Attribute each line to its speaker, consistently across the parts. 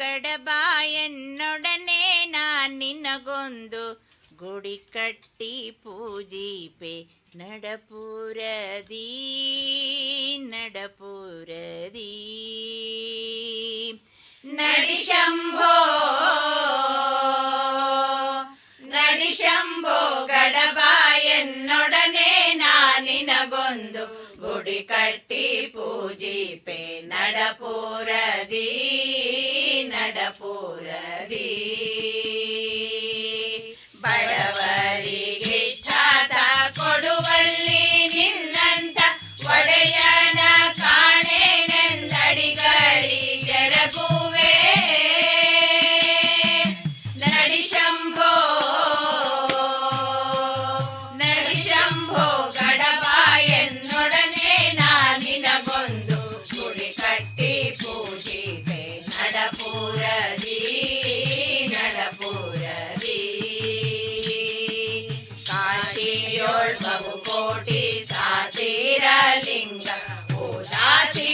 Speaker 1: ಗಡಬಾಯನ್ನೊಡನೆ ನಿನಗೊಂದು ಗುಡಿ ಕಟ್ಟಿ ಪೂಜಿಪೆ ನಡಪುರದಿ ನಡಪುರದಿ. ನಡಿ ಶಂಭೋ ನಡಿ ಶಂಭೋ, ಗಡಬಾಯನ್ನೊಡನೆ ನಿನಗೊಂದು ಗುಡಿ ಕಟ್ಟಿ ಪೂಜಿಪೆ ನಡಪುರದಿ. ಕರ್ಪೂರದಿ ಬಡವರಿಗೆ ಛಾತ ಕೊಡುವಲ್ಲಿ ನಿನ್ನಂತ ಒಡೆಯನ ಕಾಣೆನೆಂದಡಿಗಳಿ ಎರಗುವೆ. ಕೋಟಿಯೋಳ್ ಬಹುಕೋಟಿ ಸಾಸಿರಲಿಂಗ ಓದಾಸಿ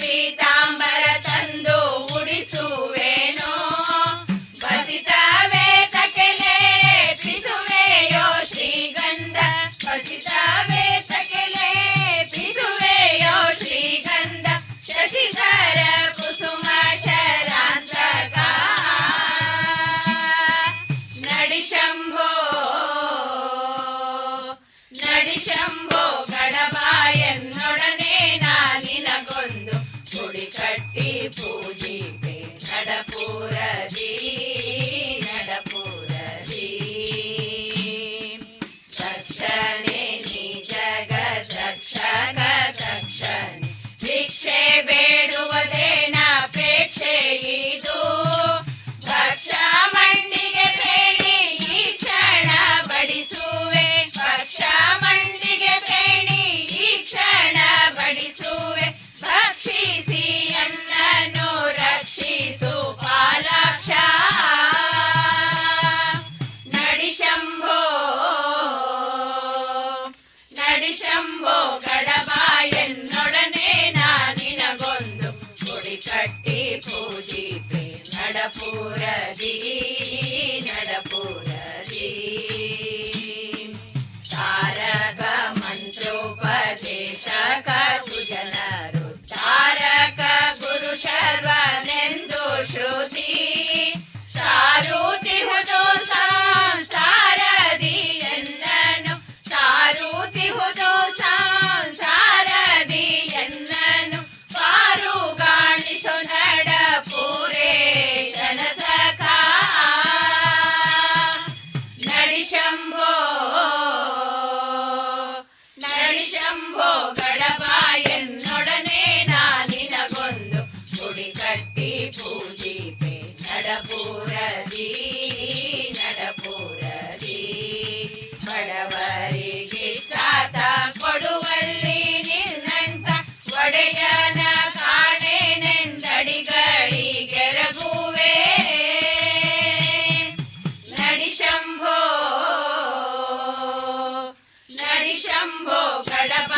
Speaker 1: पीता நடப்பூரதி நடப்பூர ನಡಪುರದಿ ನಡಪುರದಿ. ಬಡವರಿಗೆ ತಾತ ಕೊಡುವಲ್ಲಿ ನಿನ್ನಂತ ಒಡೆಯನ ಕಾಣೆನೆಂದಡಿಗಳಿಗೆರಗುವೆ ನಡಿ ಶಂಭೋ ನಡಿ ಶಂಭೋ ಗಡಪ